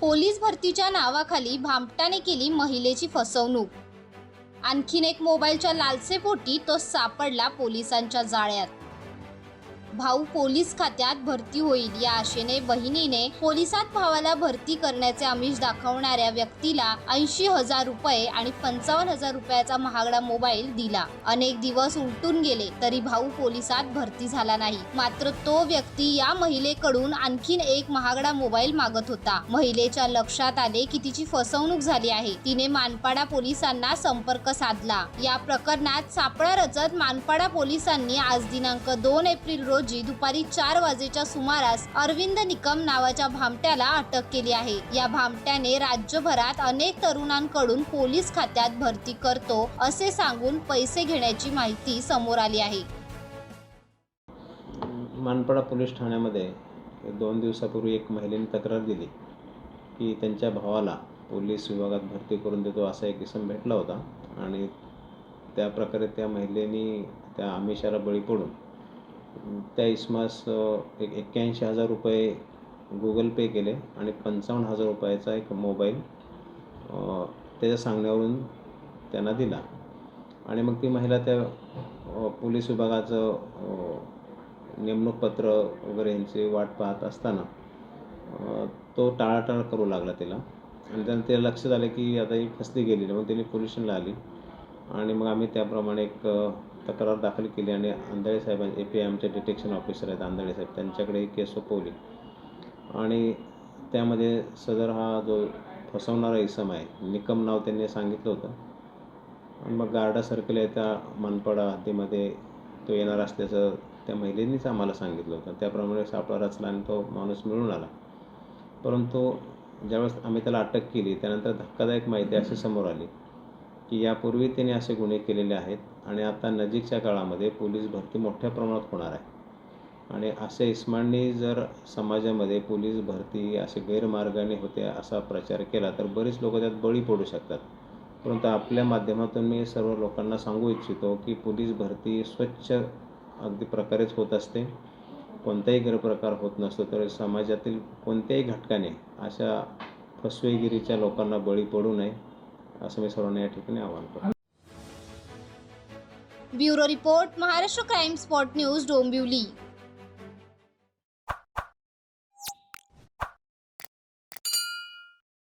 Police भरतीच्या नावाखाली भामटाने केली महिलेची फसवणूक. आणखीन एक मोबाईलच्या लालसेपोटी तो सापडला पोलिसांच्या जाळ्यात. भाऊ पोलीस खात्यात भरती होईल. या आशेने बहिणीने पोलिसात भावाला भरती करण्याचे आमिष दाखवणाऱ्या व्यक्तीला ऐंशी हजार रुपये आणि पंचावन्न हजार रुपयाचा महागडा मोबाईल दिला. अनेक दिवस उलटून गेले तरी भाऊ पोलिसात भरती झाला नाही. मात्र तो व्यक्ती या महिलेकडून आणखीन एक महागडा मोबाईल मागत होता. महिलेच्या लक्षात आले की तिची फसवणूक झाली आहे. तिने मानपाडा पोलिसांना संपर्क साधला. या प्रकरणात सापळा रचत मानपाडा पोलिसांनी आज दिनांक दोन एप्रिल रोजी दुपारी चार वाजेच्या सुमारास अरविंद निकम नावाच्या भामट्याला अटक केली आहे. या भामट्याने राज्यभरात अनेक तरुणांकडून पोलीस खात्यात भरती करतो असे सांगून पैसे घेण्याची माहिती समोर आली आहे. मानपाडा पोलीस ठाण्यामध्ये दोन दिवसापूर्वी एक महिलेने तक्रार दिली की त्यांच्या भावाला पोलीस विभागात भरती करून देतो असा एक इसम भेटला होता. आणि त्या प्रकारे त्या महिलेनी त्या आमिषाला बळी पडून त्या इसमास एक एक्क्याऐंशी हजार रुपये गुगल पे केले आणि पंचावन्न हजार रुपयाचा एक मोबाईल त्याच्या सांगण्यावरून त्यांना दिला. आणि मग ती महिला त्या पोलीस विभागाचं नेमणूक पत्र वगैरे यांची वाट पाहत असताना तो टाळाटाळ करू लागला तिला. आणि त्यानं तिला लक्षात आलं की आता ही फसली गेलेली मग तिने पोल्युशनला आली. आणि मग आम्ही त्याप्रमाणे एक तक्रार दाखल केली आणि आंधळे साहेब ए पी आमचे डिटेक्शन ऑफिसर आहेत आंधळे साहेब. त्यांच्याकडे ही केस सोपवली. आणि त्यामध्ये सदर हा जो फसवणारा इसम आहे निकम नाव त्यांनी सांगितलं होतं. आणि मग गार्डा सर्कल आहे त्या मनपाडा हद्दीमध्ये तो येणार असल्याचं त्या महिलेनीच आम्हाला सांगितलं होतं. त्याप्रमाणे सापळा रचला आणि तो माणूस मिळून आला. परंतु ज्यावेळेस आम्ही त्याला अटक केली त्यानंतर धक्कादायक माहिती अशी समोर आली. की यापूर्वी त्याने असे गुन्हे केलेले आहेत आणि आता नजीकच्या काळामध्ये पोलीस भरती मोठ्या प्रमाणात होणार आहे. आणि असे इस्मांनी जर समाजामध्ये पोलीस भरती असे गैरमार्गाने होते असा प्रचार केला तर बरीच लोक त्यात बळी पडू शकतात. परंतु आपल्या माध्यमातून मी सर्व लोकांना सांगू इच्छितो की पोलीस भरती स्वच्छ अगदी प्रकारेच होत असते. कोणताही गैरप्रकार होत नसतो तर समाजातील कोणत्याही घटकाने अशा फसवेगिरीच्या लोकांना बळी पडू नये. असं मी सर्वांना या ठिकाणी आवाहन करतो. Bureau report Maharashtra crime spot news Dombivli.